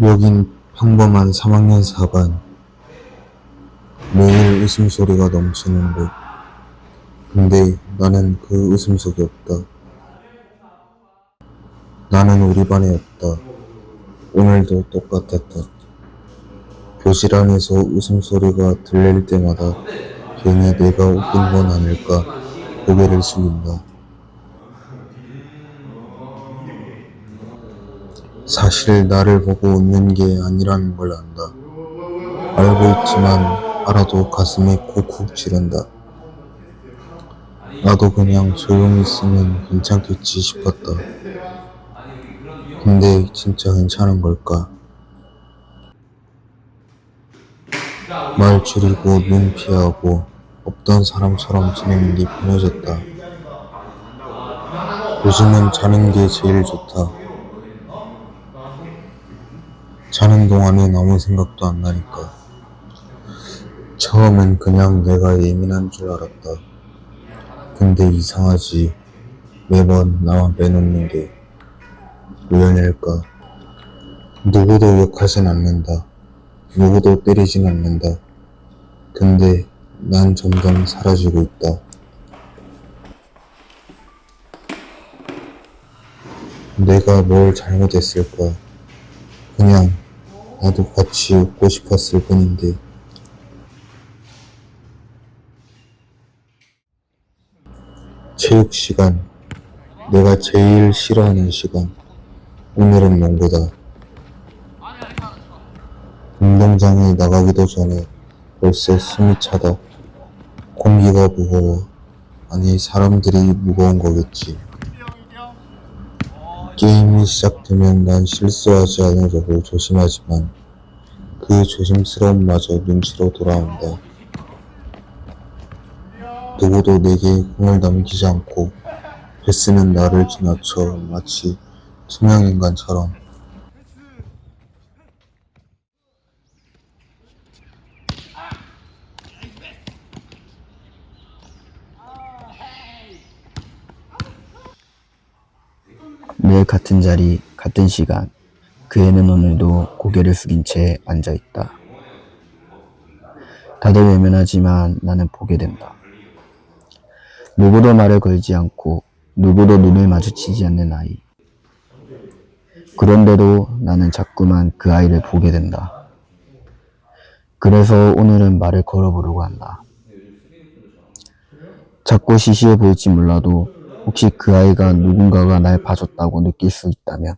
여긴 평범한 3학년 4반. 매일 웃음소리가 넘치는 곳. 근데 나는 그 웃음소리 없다. 나는 우리 반에 없다. 오늘도 똑같았다. 교실 안에서 웃음소리가 들릴 때마다 괜히 내가 웃긴 건 아닐까 고개를 숙인다. 사실 나를 보고 웃는 게 아니라는 걸 안다. 알고 있지만 알아도 가슴이 콕콕 찌른다. 나도 그냥 조용히 있으면 괜찮겠지 싶었다. 근데 진짜 괜찮은 걸까? 말 줄이고 눈 피하고 없던 사람처럼 지내는 게 편해졌다. 요즘은 자는 게 제일 좋다. 자는 동안엔 아무 생각도 안 나니까. 처음엔 그냥 내가 예민한 줄 알았다. 근데 이상하지. 매번 나만 빼놓는 게 우연일까. 누구도 욕하진 않는다. 누구도 때리진 않는다. 근데 난 점점 사라지고 있다. 내가 뭘 잘못했을까? 그냥 나도 같이 웃고 싶었을 뿐인데. 체육 시간. 내가 제일 싫어하는 시간. 오늘은 농구다. 운동장에 나가기도 전에 벌써 숨이 차다. 공기가 무거워. 아니, 사람들이 무거운 거겠지. 게임이 시작되면 난 실수하지 않으려고 조심하지만 그 조심스러움마저 눈치로 돌아온다. 누구도 내게 공을 남기지 않고 패스는 나를 지나쳐 마치 투명인간처럼 늘 같은 자리, 같은 시간. 그 애는 오늘도 고개를 숙인 채 앉아 있다. 다들 외면하지만 나는 보게 된다. 누구도 말을 걸지 않고 누구도 눈을 마주치지 않는 아이. 그런데도 나는 자꾸만 그 아이를 보게 된다. 그래서 오늘은 말을 걸어보려고 한다. 작고 시시해 보일지 몰라도 혹시 그 아이가 누군가가 날 봐줬다고 느낄 수 있다면